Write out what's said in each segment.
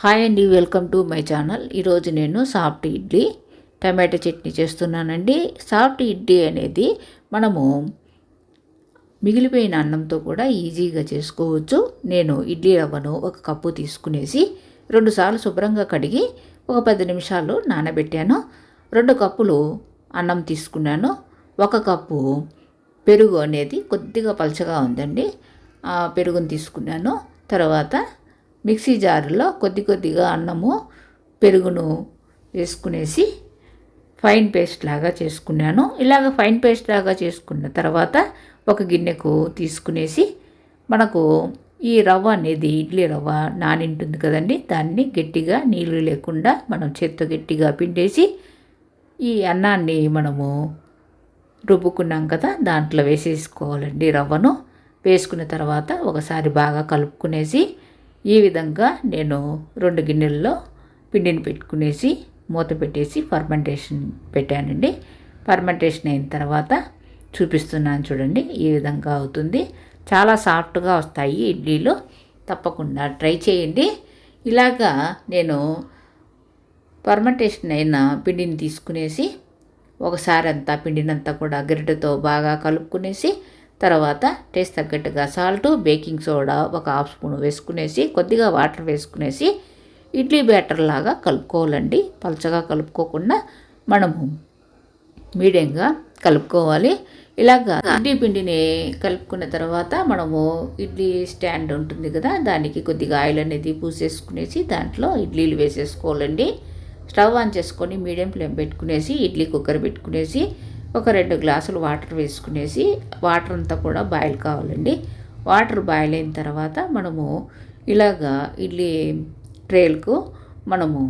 Hi అండి welcome to my channel. ఈరోజు నేను సాఫ్ట్ ఇడ్లీ టమాటో చట్నీ చేస్తున్నానండి. సాఫ్ట్ ఇడ్లీ అనేది మనము మిగిలిపోయిన అన్నంతో కూడా ఈజీగా చేసుకోవచ్చు. నేను ఇడ్లీ రవ్వను ఒక కప్పు తీసుకునేసి రెండుసార్లు శుభ్రంగా కడిగి ఒక పది నిమిషాలు నానబెట్టాను. రెండు కప్పులు అన్నం తీసుకున్నాను. ఒక కప్పు పెరుగు అనేది కొద్దిగా పలచగా ఉందండి. ఆ పెరుగుని తీసుకున్నాను. తర్వాత మిక్సీ జారులో కొద్ది కొద్దిగా అన్నము పెరుగును వేసుకునేసి ఫైన్ పేస్ట్ లాగా చేసుకున్నాను. ఇలాగ ఫైన్ పేస్ట్ లాగా చేసుకున్న తర్వాత ఒక గిన్నెకు తీసుకునేసి మనకు ఈ రవ్వ అనేది ఇడ్లీ రవ్వ నానింటుంది కదండి. దాన్ని గట్టిగా నీళ్ళు లేకుండా మనం చేత్తో గట్టిగా పిండేసి ఈ అన్నాన్ని మనము రుబ్బుకున్నాం కదా దాంట్లో వేసేసుకోవాలండి రవ్వను. వేసుకున్న తర్వాత ఒకసారి బాగా కలుపుకునేసి ఈ విధంగా నేను రెండు గిన్నెల్లో పిండిని పెట్టుకునేసి మూత పెట్టేసి ఫర్మెంటేషన్ పెట్టానండి. ఫర్మెంటేషన్ అయిన తర్వాత చూపిస్తున్నాను చూడండి ఈ విధంగా అవుతుంది. చాలా సాఫ్ట్గా వస్తాయి ఇడ్లీలు. తప్పకుండా ట్రై చేయండి. ఇలాగా నేను ఫర్మెంటేషన్ అయిన పిండిని తీసుకునేసి ఒకసారి అంతా పిండినంతా కూడా గరిటెతో బాగా కలుపుకునేసి తర్వాత టేస్ట్ తగ్గట్టుగా సాల్ట్ బేకింగ్ సోడా ఒక హాఫ్ స్పూన్ వేసుకునేసి కొద్దిగా వాటర్ వేసుకునేసి ఇడ్లీ బ్యాటర్ లాగా కలుపుకోవాలండి. పలచగా కలుపుకోకుండా మనము మీడియంగా కలుపుకోవాలి. ఇలాగా ఇడ్లీ పిండిని కలుపుకున్న తర్వాత మనము ఇడ్లీ స్టాండ్ ఉంటుంది కదా దానికి కొద్దిగా ఆయిల్ అనేది పూసేసుకునేసి దాంట్లో ఇడ్లీలు వేసేసుకోవాలండి. స్టవ్ ఆన్ చేసుకొని మీడియం ఫ్లేమ్ పెట్టుకునేసి ఇడ్లీ కుక్కర్ పెట్టుకునేసి ఒక రెండు గ్లాసులు వాటర్ వేసుకునేసి వాటర్ అంతా కూడా బాయిల్ కావాలండి. వాటర్ బాయిల్ అయిన తర్వాత మనము ఇలాగా ఇడ్లీ ట్రేలకు మనము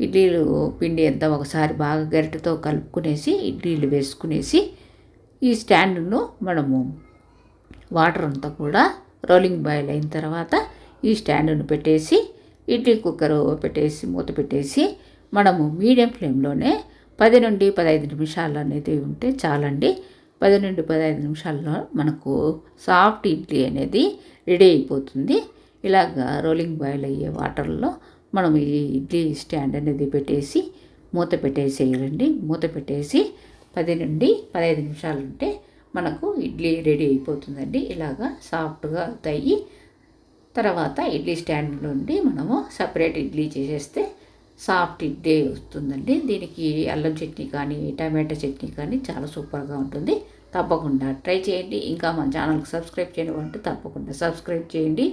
ఇడ్లీలు పిండి అంతా ఒకసారి బాగా గరిటెతో కలుపుకునేసి ఇడ్లీలు వేసుకునేసి ఈ స్టాండ్ను మనము వాటర్ అంతా కూడా రోలింగ్ బాయిల్ అయిన తర్వాత ఈ స్టాండ్ను పెట్టేసి ఇడ్లీ కుక్కర్ పెట్టేసి మూత పెట్టేసి మనము మీడియం ఫ్లేమ్లోనే పది నుండి పదహైదు నిమిషాలు అనేది ఉంటే చాలండి. పది నుండి పదహైదు నిమిషాల్లో మనకు సాఫ్ట్ ఇడ్లీ అనేది రెడీ అయిపోతుంది. ఇలాగా రోలింగ్ బాయిల్ అయ్యే వాటర్లో మనం ఈ ఇడ్లీ స్టాండ్ అనేది పెట్టేసి మూత పెట్టేసేయాలండి. మూత పెట్టేసి పది నుండి పదహైదు నిమిషాలు ఉంటే మనకు ఇడ్లీ రెడీ అయిపోతుందండి. ఇలాగా సాఫ్ట్గా అవుతాయి తర్వాత ఇడ్లీ స్టాండ్ నుండి మనము సపరేట్ ఇడ్లీ చేసేస్తే సాఫ్ట్ ఇడ్లీ వస్తుందండి. దీనికి అల్లం చట్నీ కానీ టమాటా చట్నీ కానీ చాలా సూపర్గా ఉంటుంది. తప్పకుండా ట్రై చేయండి. ఇంకా మన ఛానల్కి సబ్స్క్రైబ్ చేయడం అంటే తప్పకుండా సబ్స్క్రైబ్ చేయండి.